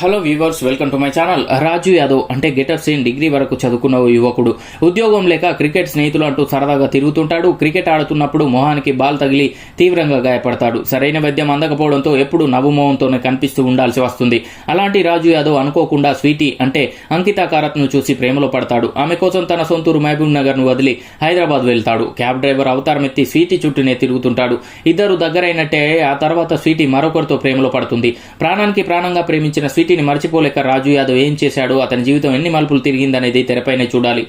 Hello viewers welcome to my channel Raju Yadav అంటే getup scene degree వరకు చదువుకున్న ఓ యువకుడు. ఉద్యోగం లేక క్రికెట్ స్నేహితులు అంటూ సరదాగా తిరుగుతుంటాడు. క్రికెట్ ఆడుతున్నప్పుడు మొహానికి బాల్ తగిలి తీవ్రంగా గాయపడతాడు. సరైన వైద్యం అందకపోవడంతో ఎప్పుడు నవ్వుమోహంతోనే కనిపిస్తూ ఉండాల్సి వస్తుంది. అలాంటి రాజు యాదవ్ అనుకోకుండా స్వీటీ అంటే అంకిత కారత్ను చూసి ప్రేమలో పడతాడు. ఆమె కోసం తన సొంతూరు మహబూబ్ నగర్ను వదిలి హైదరాబాద్ వెళ్తాడు. క్యాబ్ డ్రైవర్ అవతారం ఎత్తి స్వీటీ చుట్టూనే తిరుగుతుంటాడు. ఇద్దరు దగ్గరైనట్టే ఆ తర్వాత స్వీటీ మరొకరితో ప్రేమలో పడుతుంది. ప్రాణానికి ప్రాణంగా ప్రేమించిన స్వీటీని మర్చిపోలేక రాజు యాదవ్ ఏం చేశాడు అతని జీవితం ఎన్ని మలుపులు తిరిగిందనేది తెరపైనే చూడాలి.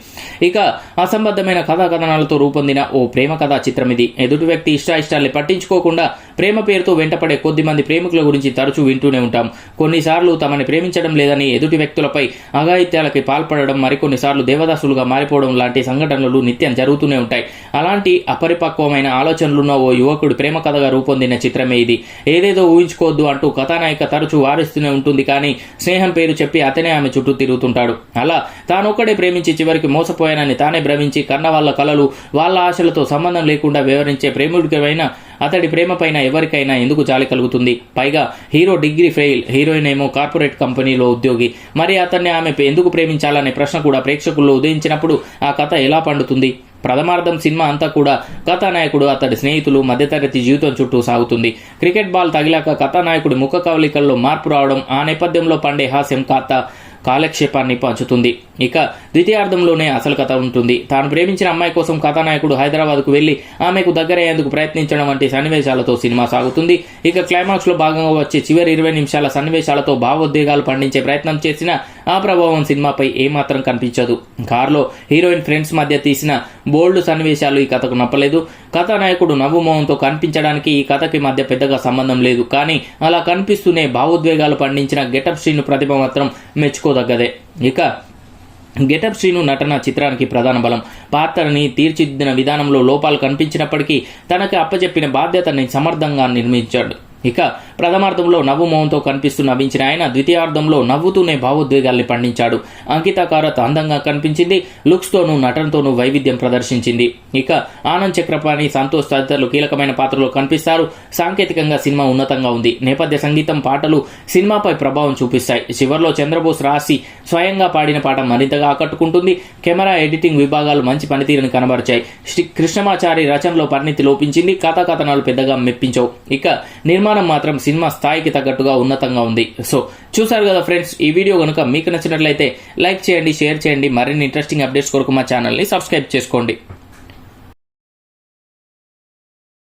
ఇక అసంబద్ధమైన కథా కథనాలతో రూపొందిన ఓ ప్రేమ కథా చిత్రం ఇది. ఎదుటి వ్యక్తి ఇష్టాయిష్టాల్ని పట్టించుకోకుండా ప్రేమ పేరుతో వెంటపడే కొద్ది మంది ప్రేమికుల గురించి తరచూ వింటూనే ఉంటాం. కొన్నిసార్లు తమని ప్రేమించడం లేదని ఎదుటి వ్యక్తులపై అఘాయిత్యాలకి పాల్పడడం మరికొన్నిసార్లు దేవదాసులుగా మారిపోవడం లాంటి సంఘటనలు నిత్యం జరుగుతూనే ఉంటాయి. అలాంటి అపరిపక్వమైన ఆలోచనలున్న ఓ యువకుడు ప్రేమ కథగా రూపొందిన చిత్రమే ఇది. ఏదేదో ఊహించుకోవద్దు అంటూ కథానాయిక తరచూ వారిస్తూనే ఉంటుంది కానీ స్నేహం పేరు చెప్పి అతనే ఆమె చుట్టూ తిరుగుతుంటాడు. అలా తానొక్కడే ప్రేమించి చివరికి మోసపోయానని తానే భ్రమించి కన్న వాళ్ళ కలలు వాళ్ళ ఆశలతో సంబంధం లేకుండా వివరించే ప్రేమికుడికైనా అతడి ప్రేమ పైన ఎవరికైనా ఎందుకు జాలి కలుగుతుంది? పైగా హీరో డిగ్రీ ఫెయిల్ హీరోయిన్ ఏమో కార్పొరేట్ కంపెనీలో ఉద్యోగి. మరి అతన్ని ఆమె ఎందుకు ప్రేమించాలనే ప్రశ్న కూడా ప్రేక్షకుల్లో ఉదయించినప్పుడు ఆ కథ ఎలా పండుతుంది? ప్రథమార్థం సినిమా అంతా కూడా కథానాయకుడు అతడి స్నేహితులు మధ్యతరగతి జీవితం చుట్టూ సాగుతుంది. క్రికెట్ బాల్ తగిలాక కథానాయకుడి ముఖ కవలికల్లో మార్పు రావడం ఆ నేపథ్యంలో పండే హాస్యం కథ కాలక్షేపాన్ని పంచుతుంది. ఇక ద్వితీయార్థంలోనే అసలు కథ ఉంటుంది. తాను ప్రేమించిన అమ్మాయి కోసం కథానాయకుడు హైదరాబాద్కు వెళ్ళి ఆమెకు దగ్గరయ్యేందుకు ప్రయత్నించడం వంటి సన్నివేశాలతో సినిమా సాగుతుంది. ఇక క్లైమాక్స్లో భాగంగా వచ్చే చివరి ఇరవై నిమిషాల సన్నివేశాలతో భావోద్వేగాలు పండించే ప్రయత్నం చేసిన ఆ ప్రభావం సినిమాపై ఏమాత్రం కనిపించదు. కారులో హీరోయిన్ ఫ్రెండ్స్ మధ్య తీసిన బోల్డ్ సన్నివేశాలు ఈ కథకు నప్పలేదు. కథానాయకుడు నవ్వుమోహంతో కనిపించడానికి ఈ కథకి మధ్య పెద్దగా సంబంధం లేదు. కానీ అలా కనిపిస్తూనే భావోద్వేగాలు పండించిన గెటప్ శ్రీను ప్రతిభ మాత్రం మెచ్చుకోదగ్గదే. ఇక గెటప్ శ్రీను నటన చిత్రానికి ప్రధాన బలం. పాత్రని తీర్చిదిద్దిన విధానంలో లోపాలు కనిపించినప్పటికీ తనకి అప్పచెప్పిన బాధ్యతని సమర్థంగా నిర్మించాడు. ఇక ప్రథమార్థంలో నవ్వు మొహంతో కనిపిస్తూ నవ్వించిన ఆయన ద్వితీయార్థంలో నవ్వుతూనే భావోద్వేగాల్ని పండించాడు. అంకిత కారత్ అందంగా కనిపించింది లుక్స్తోనూ నటనతోనూ వైవిధ్యం ప్రదర్శించింది. ఇక ఆనంద్ చక్రపాణి సంతోష్ తదితరులు కీలకమైన పాత్రలో కనిపిస్తారు. సాంకేతికంగా సినిమా ఉన్నతంగా ఉంది. నేపథ్య సంగీతం పాటలు సినిమాపై ప్రభావం చూపిస్తాయి. చివరిలో చంద్రబోస్ రాసి స్వయంగా పాడిన పాట మరింతగా ఆకట్టుకుంటుంది. కెమెరా ఎడిటింగ్ విభాగాలు మంచి పనితీరుని కనబరిచాయి. శ్రీ కృష్ణమాచారి రచనలో పరిణితి లోపించింది. కథాకథనాలు పెద్దగా మెప్పించవు. ఇక నిర్మాణం మాత్రం సినిమా స్థాయికి తగ్గట్టుగా ఉన్నతంగా ఉంది. సో చూసారు కదా ఫ్రెండ్స్ ఈ వీడియో కనుక మీకు నచ్చినట్లయితే లైక్ చేయండి షేర్ చేయండి మరిన్ని ఇంట్రెస్టింగ్ అప్డేట్స్ కొరకు మా ఛానల్ని సబ్స్క్రైబ్ చేసుకోండి.